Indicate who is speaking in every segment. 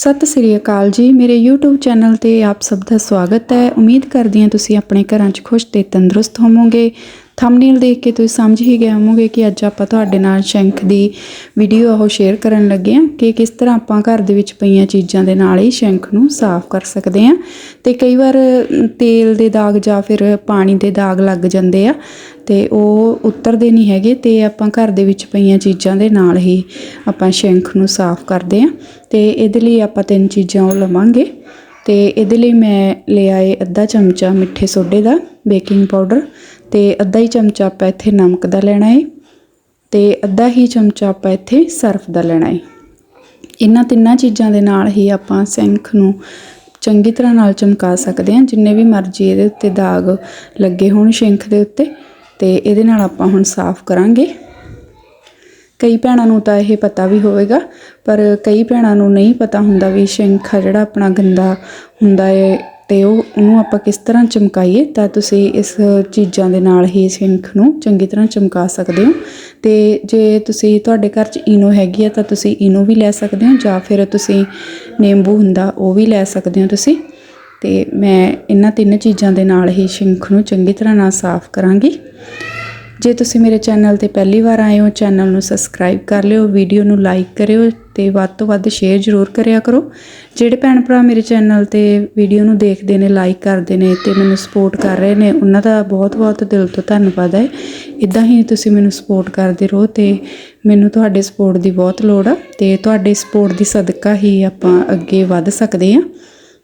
Speaker 1: ਸਤਿ ਸ੍ਰੀ ਅਕਾਲ ਜੀ। ਮੇਰੇ YouTube channel ਤੇ ਆਪ ਸਭ ਦਾ ਸਵਾਗਤ ਹੈ। ਉਮੀਦ ਕਰਦੀ ਹਾਂ ਤੁਸੀਂ ਆਪਣੇ ਘਰਾਂ 'ਚ ਖੁਸ਼ ਤੇ ਤੰਦਰੁਸਤ ਹੋਵੋਗੇ। ਥੰਬਨੇਲ ਦੇਖ ਕੇ ਤੁਸੀਂ ਸਮਝ ਹੀ ਗਏ ਹੋਵੋਗੇ ਕਿ ਅੱਜ ਆਪਾਂ ਤੁਹਾਡੇ ਨਾਲ ਸ਼ੈਂਖ ਦੀ ਵੀਡੀਓ ਉਹ ਸ਼ੇਅਰ ਕਰਨ ਲੱਗੇ ਹਾਂ ਕਿ ਕਿਸ ਤਰ੍ਹਾਂ ਆਪਾਂ ਘਰ ਦੇ ਵਿੱਚ ਪਈਆਂ ਚੀਜ਼ਾਂ ਦੇ ਨਾਲ ਹੀ ਸ਼ੰਖ ਨੂੰ ਸਾਫ਼ ਕਰ ਸਕਦੇ ਹਾਂ। ਤੇ ਕਈ ਵਾਰ ਤੇਲ ਦੇ ਦਾਗ ਜਾਂ ਫਿਰ ਪਾਣੀ ਦੇ ਦਾਗ ਲੱਗ ਜਾਂਦੇ ਆ। ਤੇ ਉਹ ਉਤਰਦੇ ਨਹੀਂ ਹੈਗੇ ਤੇ ਆਪਾਂ ਘਰ ਦੇ ਵਿੱਚ ਪਈਆਂ ਚੀਜ਼ਾਂ ਦੇ ਨਾਲ ਹੀ ਆਪਾਂ ਸ਼ੰਖ ਨੂੰ ਸਾਫ਼ ਕਰਦੇ ਹਾਂ ਤੇ ਇਹਦੇ ਲਈ ਆਪਾਂ ਤਿੰਨ ਚੀਜ਼ਾਂ ਉਹ ਲਵਾਂਗੇ ਤੇ ਇਹਦੇ ਲਈ ਮੈਂ ਲਿਆ ਏ ਅੱਧਾ ਚਮਚਾ ਮਿੱਠੇ ਸੋਡੇ ਦਾ ਬੇਕਿੰਗ ਪਾਊਡਰ ਤੇ ਅੱਧਾ ਹੀ ਚਮਚਾ ਆਪਾਂ ਇੱਥੇ ਨਮਕ ਦਾ ਲੈਣਾ ਏ ਤੇ ਅੱਧਾ ਹੀ ਚਮਚਾ ਆਪਾਂ ਇੱਥੇ ਸਰਫ ਦਾ ਲੈਣਾ ਏ ਇਹਨਾਂ ਤਿੰਨਾਂ ਚੀਜ਼ਾਂ ਦੇ ਨਾਲ ਹੀ ਆਪਾਂ ਸਿੰਖ ਨੂੰ ਚੰਗੀ ਤਰ੍ਹਾਂ ਨਾਲ ਚਮਕਾ ਸਕਦੇ ਹਾਂ, ਜਿੰਨੇ ਵੀ ਮਰਜ਼ੀ ਇਹਦੇ ਉੱਤੇ ਦਾਗ ਲੱਗੇ ਹੋਣ ਸਿੰਖ ਦੇ ਉੱਤੇ। ਤੇ ਇਹਦੇ ਨਾਲ ਆਪਾਂ ਹੁਣ ਸਾਫ਼ ਕਰਾਂਗੇ। ਕਈ ਭੈਣਾਂ ਨੂੰ ਤਾਂ ਇਹ ਪਤਾ ਵੀ ਹੋਵੇਗਾ, ਪਰ ਕਈ ਭੈਣਾਂ ਨੂੰ ਨਹੀਂ ਪਤਾ ਹੁੰਦਾ ਵੀ ਸ਼ੰਖ ਆ ਜਿਹੜਾ ਆਪਣਾ ਗੰਦਾ ਹੁੰਦਾ ਹੈ ਤੇ ਉਹ, ਉਹਨੂੰ ਆਪਾਂ ਕਿਸ ਤਰ੍ਹਾਂ ਚਮਕਾਈਏ, ਤਾਂ ਤੁਸੀਂ ਇਸ ਚੀਜ਼ਾਂ ਦੇ ਨਾਲ ਹੀ ਸ਼ਿੰਖ ਨੂੰ ਚੰਗੀ ਤਰ੍ਹਾਂ ਚਮਕਾ ਸਕਦੇ ਹੋ। ਤੇ ਜੇ ਤੁਸੀਂ ਤੁਹਾਡੇ ਘਰ 'ਚ ਇਨੋ ਹੈਗੀ ਆ, ਤਾਂ ਤੁਸੀਂ ਇਨੋ ਵੀ ਲੈ ਸਕਦੇ ਹੋ, ਜਾਂ ਫਿਰ ਤੁਸੀਂ ਨਿੰਬੂ ਹੁੰਦਾ ਉਹ ਵੀ ਲੈ ਸਕਦੇ ਹੋ ਤੁਸੀਂ। ਤੇ ਮੈਂ ਇਹਨਾਂ ਤਿੰਨ ਚੀਜ਼ਾਂ ਦੇ ਨਾਲ ਹੀ ਸ਼ਿੰਖ ਨੂੰ ਚੰਗੀ ਤਰ੍ਹਾਂ ਨਾਲ ਸਾਫ਼ ਕਰਾਂਗੀ। ਜੇ ਤੁਸੀਂ ਮੇਰੇ ਚੈਨਲ ਤੇ ਪਹਿਲੀ ਵਾਰ ਆਏ ਹੋ, ਚੈਨਲ ਨੂੰ ਸਬਸਕ੍ਰਾਈਬ ਕਰ ਲਿਓ, ਵੀਡੀਓ ਨੂੰ ਲਾਈਕ ਕਰਿਓ ਤੇ ਵੱਧ ਤੋਂ ਵੱਧ ਸ਼ੇਅਰ ਜ਼ਰੂਰ ਕਰਿਆ ਕਰੋ। ਜਿਹੜੇ ਭੈਣ ਭਰਾ ਮੇਰੇ ਚੈਨਲ ਤੇ ਵੀਡੀਓ ਨੂੰ ਦੇਖਦੇ ਨੇ, ਲਾਈਕ ਕਰਦੇ ਨੇ ਤੇ ਮੈਨੂੰ ਸਪੋਰਟ ਕਰ ਰਹੇ ਨੇ, ਉਹਨਾਂ ਦਾ ਬਹੁਤ-ਬਹੁਤ ਦਿਲ ਤੋਂ ਧੰਨਵਾਦ ਹੈ। ਇਦਾਂ ਹੀ ਤੁਸੀਂ ਮੈਨੂੰ ਸਪੋਰਟ ਕਰਦੇ ਰਹੋ ਤੇ ਮੈਨੂੰ ਤੁਹਾਡੇ ਸਪੋਰਟ ਦੀ ਬਹੁਤ ਲੋੜ ਆ ਤੇ ਤੁਹਾਡੇ ਸਪੋਰਟ ਦੀ ਸਦਕਾ ਹੀ ਆਪਾਂ ਅੱਗੇ ਵੱਧ ਸਕਦੇ ਹਾਂ।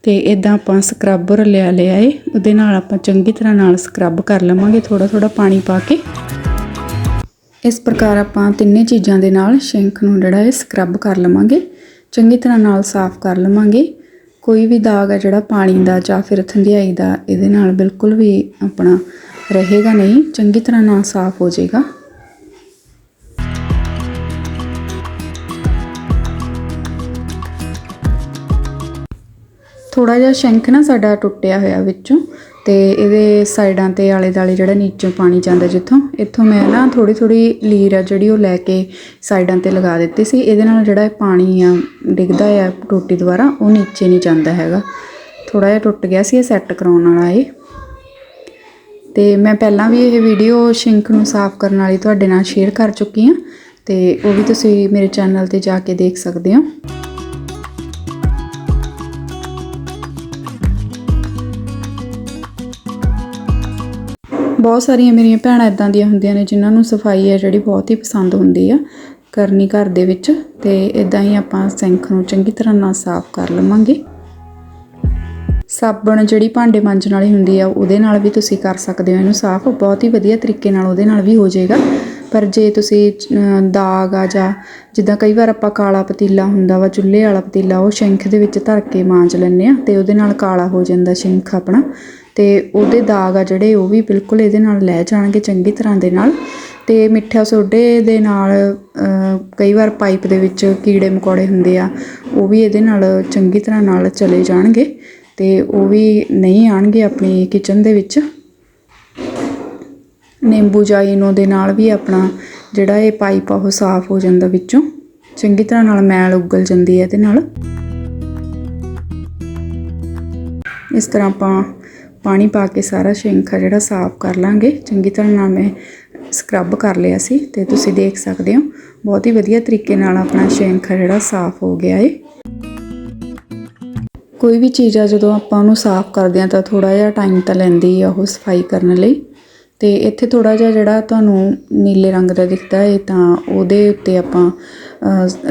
Speaker 1: ਤੇ ਇਦਾਂ ਆਪਾਂ ਸਕਰਬਰ ਲਿਆ ਲਿਆ ਏ ਉਹਦੇ ਨਾਲ ਆਪਾਂ ਚੰਗੀ ਤਰ੍ਹਾਂ ਨਾਲ ਸਕਰਬ ਕਰ ਲਵਾਂਗੇ ਥੋੜਾ ਥੋੜਾ ਪਾਣੀ ਪਾ ਕੇ। ਇਸ ਪ੍ਰਕਾਰ ਆਪਾਂ ਤਿੰਨੇ ਚੀਜ਼ਾਂ ਦੇ ਨਾਲ ਸ਼ਿੰਕ ਨੂੰ ਜਿਹੜਾ ਹੈ ਸਕਰਬ ਕਰ ਲਵਾਂਗੇ। ਚੰਗੀ ਤਰ੍ਹਾਂ ਨਾਲ ਸਾਫ਼ ਕਰ ਲਵਾਂਗੇ। ਕੋਈ ਵੀ ਦਾਗ ਹੈ ਜਿਹੜਾ ਪਾਣੀ ਦਾ ਜਾਂ ਫਿਰ ਥੰਧਿਆਈ ਦਾ, ਇਹਦੇ ਨਾਲ ਬਿਲਕੁਲ ਵੀ ਆਪਣਾ ਰਹੇਗਾ ਨਹੀਂ। ਚੰਗੀ ਤਰ੍ਹਾਂ ਨਾਲ ਸਾਫ਼ ਹੋ ਜਾਏਗਾ। ਥੋੜਾ ਜਿਹਾ ਸ਼ੰਖ ਨਾ ਸਾਡਾ ਟੁੱਟਿਆ ਹੋਇਆ ਵਿੱਚੋਂ ਤੇ ਇਹਦੇ ਸਾਈਡਾਂ ਤੇ ਆਲੇ ਦਾਲੇ ਜਿਹੜਾ ਨੀਚੋਂ ਪਾਣੀ ਜਾਂਦਾ ਜਿੱਥੋਂ, ਇੱਥੋਂ ਮੈਂ ਨਾ ਥੋੜੀ ਥੋੜੀ ਲੀਰ ਆ ਜਿਹੜੀ ਉਹ ਲੈ ਕੇ ਸਾਈਡਾਂ ਤੇ ਲਗਾ ਦਿੱਤੀ ਸੀ। ਇਹਦੇ ਨਾਲ ਜਿਹੜਾ ਪਾਣੀ ਆ ਡਿੱਗਦਾ ਆ ਟੋਟੀ ਦੁਆਰਾ, ਉਹ ਨੀਚੇ ਨਹੀਂ ਜਾਂਦਾ ਹੈਗਾ। ਥੋੜਾ ਜਿਹਾ ਟੁੱਟ ਗਿਆ ਸੀ, ਇਹ ਸੈੱਟ ਕਰਾਉਣ ਵਾਲਾ ਇਹ। ਤੇ ਮੈਂ ਪਹਿਲਾਂ ਵੀ ਇਹ ਵੀਡੀਓ ਸ਼ਿੰਕ ਨੂੰ ਸਾਫ਼ ਕਰਨ ਵਾਲੀ ਤੁਹਾਡੇ ਨਾਲ ਸ਼ੇਅਰ ਕਰ ਚੁੱਕੀ ਹਾਂ ਤੇ ਉਹ ਵੀ ਤੁਸੀਂ ਮੇਰੇ ਚੈਨਲ ਤੇ ਜਾ ਕੇ ਦੇਖ ਸਕਦੇ ਹੋ। ਬਹੁਤ ਸਾਰੀਆਂ ਮੇਰੀਆਂ ਭੈਣਾਂ ਇਦਾਂ ਦੀਆਂ ਹੁੰਦੀਆਂ ਨੇ ਜਿਨ੍ਹਾਂ ਨੂੰ ਸਫ਼ਾਈ ਹੈ ਜਿਹੜੀ ਬਹੁਤ ਹੀ ਪਸੰਦ ਹੁੰਦੀ ਆ, ਕਰਨੀ ਘਰ ਦੇ ਵਿੱਚ। ਤੇ ਇਦਾਂ ਹੀ ਆਪਾਂ ਸਿੰਕ ਨੂੰ ਚੰਗੀ ਤਰ੍ਹਾਂ ਨਾਲ ਸਾਫ਼ ਕਰ ਲਵਾਂਗੇ। ਸਾਬਣ ਜਿਹੜੀ ਭਾਂਡੇ ਮਾਂਜਣ ਵਾਲੀ ਹੁੰਦੀ ਆ, ਉਹਦੇ ਨਾਲ ਵੀ ਤੁਸੀਂ ਕਰ ਸਕਦੇ ਹੋ ਇਹਨੂੰ ਸਾਫ਼। ਬਹੁਤ ਹੀ ਵਧੀਆ ਤਰੀਕੇ ਨਾਲ ਉਹਦੇ ਨਾਲ ਵੀ ਹੋ ਜਾਏਗਾ। ਪਰ ਜੇ ਤੁਸੀਂ ਦਾਗ ਆ ਜਾਂ ਜਿੱਦਾਂ ਕਈ ਵਾਰ ਆਪਾਂ ਕਾਲਾ ਪਤੀਲਾ ਹੁੰਦਾ ਵਾ, ਚੁੱਲ੍ਹੇ ਵਾਲਾ ਪਤੀਲਾ, ਉਹ ਸ਼ਿੰਖ ਦੇ ਵਿੱਚ ਧਰ ਕੇ ਮਾਂਜ ਲੈਂਦੇ ਆ, ਤੇ ਉਹਦੇ ਨਾਲ ਕਾਲਾ ਹੋ ਜਾਂਦਾ ਸ਼ਿੰਖ ਆਪਣਾ। ਅਤੇ ਉਹਦੇ ਦਾਗ ਆ ਜਿਹੜੇ, ਉਹ ਵੀ ਬਿਲਕੁਲ ਇਹਦੇ ਨਾਲ ਲੈ ਜਾਣਗੇ ਚੰਗੀ ਤਰ੍ਹਾਂ ਦੇ ਨਾਲ। ਅਤੇ ਮਿੱਠਾ ਸੋਡੇ ਦੇ ਨਾਲ ਕਈ ਵਾਰ ਪਾਈਪ ਦੇ ਵਿੱਚ ਕੀੜੇ ਮਕੌੜੇ ਹੁੰਦੇ ਆ, ਉਹ ਵੀ ਇਹਦੇ ਨਾਲ ਚੰਗੀ ਤਰ੍ਹਾਂ ਨਾਲ ਚਲੇ ਜਾਣਗੇ। ਅਤੇ ਉਹ ਵੀ ਨਹੀਂ ਆਣਗੇ ਆਪਣੀ ਕਿਚਨ ਦੇ ਵਿੱਚ। ਨਿੰਬੂ ਜਾਂ ਦੇ ਨਾਲ ਵੀ ਆਪਣਾ ਜਿਹੜਾ ਇਹ ਪਾਈਪ ਆ, ਉਹ ਸਾਫ਼ ਹੋ ਜਾਂਦਾ ਵਿੱਚੋਂ। ਚੰਗੀ ਤਰ੍ਹਾਂ ਨਾਲ ਮੈਲ ਉਗਲ ਜਾਂਦੀ ਹੈ ਇਹਦੇ ਨਾਲ। ਇਸ ਤਰ੍ਹਾਂ ਆਪਾਂ ਪਾਣੀ ਪਾ ਕੇ ਸਾਰਾ ਸ਼ਿੰਕ ਆ ਜਿਹੜਾ ਸਾਫ਼ ਕਰ ਲਾਂਗੇ। ਚੰਗੀ ਤਰ੍ਹਾਂ ਨਾਲ ਮੈਂ ਸਕਰੱਬ ਕਰ ਲਿਆ ਸੀ ਤੇ ਤੁਸੀਂ ਦੇਖ ਸਕਦੇ ਹੋ। ਬਹੁਤ ਹੀ ਵਧੀਆ ਤਰੀਕੇ ਨਾਲ ਆਪਣਾ ਸ਼ਿੰਕ ਆ ਜਿਹੜਾ ਸਾਫ਼ ਹੋ ਗਿਆ ਏ। ਕੋਈ ਵੀ ਚੀਜ਼ ਆ ਜਦੋਂ ਆਪਾਂ ਉਹਨੂੰ ਸਾਫ਼ ਕਰਦੇ ਆ ਤਾਂ ਥੋੜਾ ਜਿਹਾ ਟਾਈਮ ਤਾਂ ਲੈਂਦੀ ਆ ਉਹ ਸਫ਼ਾਈ ਕਰਨ ਲਈ। ਤੇ ਇੱਥੇ ਥੋੜਾ ਜਿਹਾ ਜਿਹੜਾ ਤੁਹਾਨੂੰ ਨੀਲੇ ਰੰਗ ਦਾ ਦਿਖਦਾ ਏ ਤਾਂ ਉਹਦੇ ਉੱਤੇ ਆਪਾਂ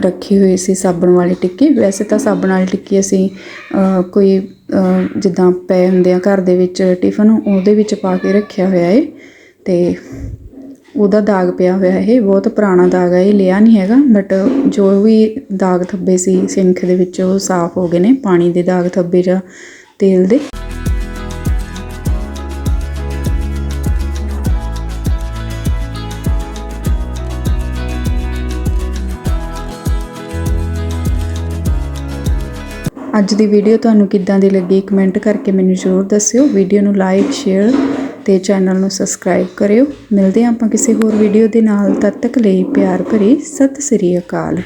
Speaker 1: ਰੱਖੀ ਹੋਈ ਸੀ ਸਾਬਣ ਵਾਲੀ ਟਿੱਕੀ। ਵੈਸੇ ਤਾਂ ਸਾਬਣ ਵਾਲੀ ਟਿੱਕੀ ਅਸੀਂ ਕੋਈ ਜਿੱਦਾਂ ਪਏ ਹੁੰਦੇ ਆ ਘਰ ਦੇ ਵਿੱਚ ਟਿਫਨ, ਉਹਦੇ ਵਿੱਚ ਪਾ ਕੇ ਰੱਖਿਆ ਹੋਇਆ ਏ। ਤੇ ਉਹਦਾ ਦਾਗ ਪਿਆ ਹੋਇਆ ਇਹ, ਬਹੁਤ ਪੁਰਾਣਾ ਦਾਗ ਹੈ ਇਹ ਲਿਆ ਨਹੀਂ ਹੈਗਾ। ਬਟ ਜੋ ਵੀ ਦਾਗ ਥੱਬੇ ਸੀ ਸਿੰਖ ਦੇ ਵਿੱਚ ਉਹ ਸਾਫ਼ ਹੋ ਗਏ ਨੇ, ਪਾਣੀ ਦੇ ਦਾਗ ਥੱਬੇ ਜਾਂ ਤੇਲ ਦੇ। ਅੱਜ ਦੀ ਵੀਡੀਓ ਤੁਹਾਨੂੰ ਕਿੱਦਾਂ ਦੀ ਲੱਗੀ ਕਮੈਂਟ ਕਰਕੇ ਮੈਨੂੰ ਜ਼ਰੂਰ ਦੱਸਿਓ। ਵੀਡੀਓ ਨੂੰ ਲਾਈਕ ਸ਼ੇਅਰ ਤੇ ਚੈਨਲ ਨੂੰ ਸਬਸਕ੍ਰਾਈਬ ਕਰਿਓ। ਮਿਲਦੇ ਹਾਂ ਆਪਾਂ ਕਿਸੇ ਹੋਰ ਵੀਡੀਓ ਦੇ ਨਾਲ। ਤਦ ਤੱਕ ਲਈ ਪਿਆਰ ਭਰੀ ਸਤਿ ਸ੍ਰੀ ਅਕਾਲ।